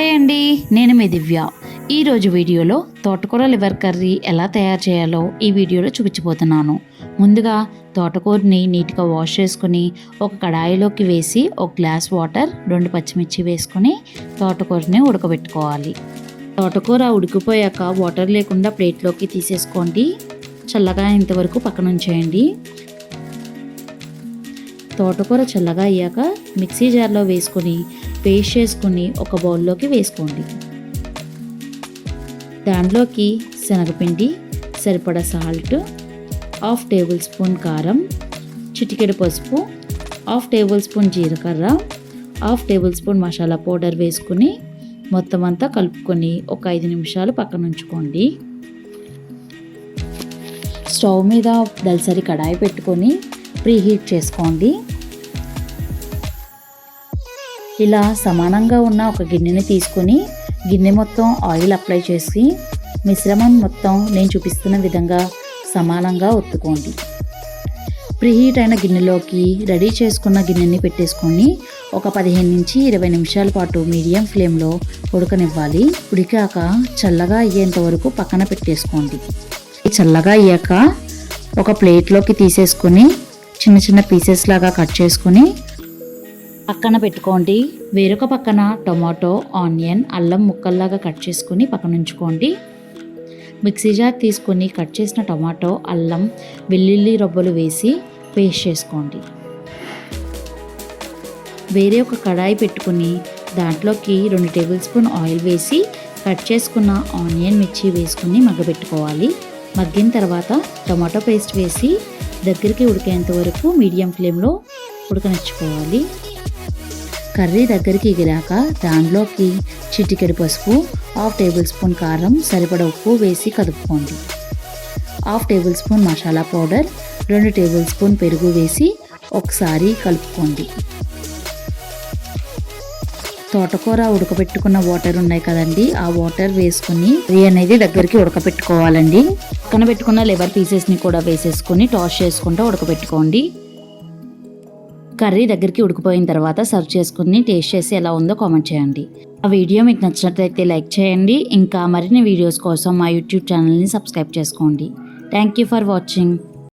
Hi అండి నేను మీ దివ్య. ఈరోజు వీడియోలో తోటకూర లివర్ కర్రీ ఎలా తయారు చేయాలో ఈ వీడియోలో చూపించబోతున్నాను. ముందుగా తోటకూరని నీట్గా వాష్ చేసుకుని ఒక కడాయిలోకి వేసి ఒక గ్లాస్ వాటర్ రెండు పచ్చిమిర్చి వేసుకొని తోటకూరని ఉడకబెట్టుకోవాలి. తోటకూర ఉడికిపోయాక వాటర్ లేకుండా ప్లేట్లోకి తీసేసుకోండి. చల్లగా ఇంతవరకు పక్కన ఉంచేయండి. తోటకూర చల్లగా అయ్యాక మిక్సీ జార్లో వేసుకొని పేస్ట్ చేసుకుని ఒక బౌల్లోకి వేసుకోండి. దాంట్లోకి శనగపిండి సరిపడా సాల్ట్ హాఫ్ టేబుల్ స్పూన్ కారం చిటికెడు పసుపు హాఫ్ టేబుల్ స్పూన్ జీలకర్ర half tablespoon masala powder వేసుకుని మొత్తం అంతా కలుపుకొని ఒక ఐదు నిమిషాలు పక్కన ఉంచుకోండి. స్టవ్ మీద దలసరి కడాయి పెట్టుకొని ప్రీహీట్ చేసుకోండి. ఇలా సమానంగా ఉన్న ఒక గిన్నెని తీసుకొని గిన్నె మొత్తం ఆయిల్ అప్లై చేసి మిశ్రమం మొత్తం నేను చూపిస్తున్న విధంగా సమానంగా ఒత్తుకోండి. ప్రీహీట్ అయిన గిన్నెలోకి రెడీ చేసుకున్న గిన్నెని పెట్టేసుకొని ఒక పదిహేను నుంచి ఇరవై నిమిషాల పాటు మీడియం ఫ్లేమ్లో ఉడకనివ్వాలి. ఉడికాక చల్లగా అయ్యేంత వరకు పక్కన పెట్టేసుకోండి. చల్లగా అయ్యాక ఒక ప్లేట్లోకి తీసేసుకొని చిన్న చిన్న పీసెస్ లాగా కట్ చేసుకొని పక్కన పెట్టుకోండి. వేరొక పక్కన టొమాటో ఆనియన్ అల్లం ముక్కల్లాగా కట్ చేసుకుని పక్కన ఉంచుకోండి. మిక్సీ జార్ తీసుకొని కట్ చేసిన టొమాటో అల్లం వెల్లుల్లి రొబ్బలు వేసి పేస్ట్ చేసుకోండి. వేరే ఒక కడాయి పెట్టుకుని దాంట్లోకి రెండు టేబుల్ స్పూన్ ఆయిల్ వేసి కట్ చేసుకున్న ఆనియన్ మిర్చి వేసుకుని మగ్గబెట్టుకోవాలి. మగ్గిన తర్వాత టొమాటో పేస్ట్ వేసి దగ్గరికి ఉడికేంత వరకు మీడియం ఫ్లేమ్లో ఉడకనిచ్చుకోవాలి. కర్రీ దగ్గరికి ఎగిరాక దానిలోకి చిటికెడు పసుపు హాఫ్ టేబుల్ స్పూన్ కారం సరిపడ ఉప్పు వేసి కలుపుకోండి. Half tablespoon masala powder రెండు టేబుల్ స్పూన్ పెరుగు వేసి ఒకసారి కలుపుకోండి. తోటకూర ఉడకబెట్టుకున్న వాటర్ ఉన్నాయి కదండి ఆ వాటర్ వేసుకుని కర్రీ అనేది దగ్గరికి ఉడకబెట్టుకోవాలండి. పక్కన పెట్టుకున్న లెవర్ పీసెస్ని కూడా వేసేసుకొని టాస్ చేసుకుంటూ ఉడకబెట్టుకోండి. కర్రీ దగ్గరికి ఉడికిపోయిన తర్వాత సర్వ్ చేసుకుని టేస్ట్ చేసి ఎలా ఉందో కామెంట్ చేయండి. ఆ వీడియో మీకు నచ్చినట్లయితే లైక్ చేయండి. ఇంకా మరిన్ని వీడియోస్ కోసం మా యూట్యూబ్ ఛానల్ని సబ్స్క్రైబ్ చేసుకోండి. Thank you for watching.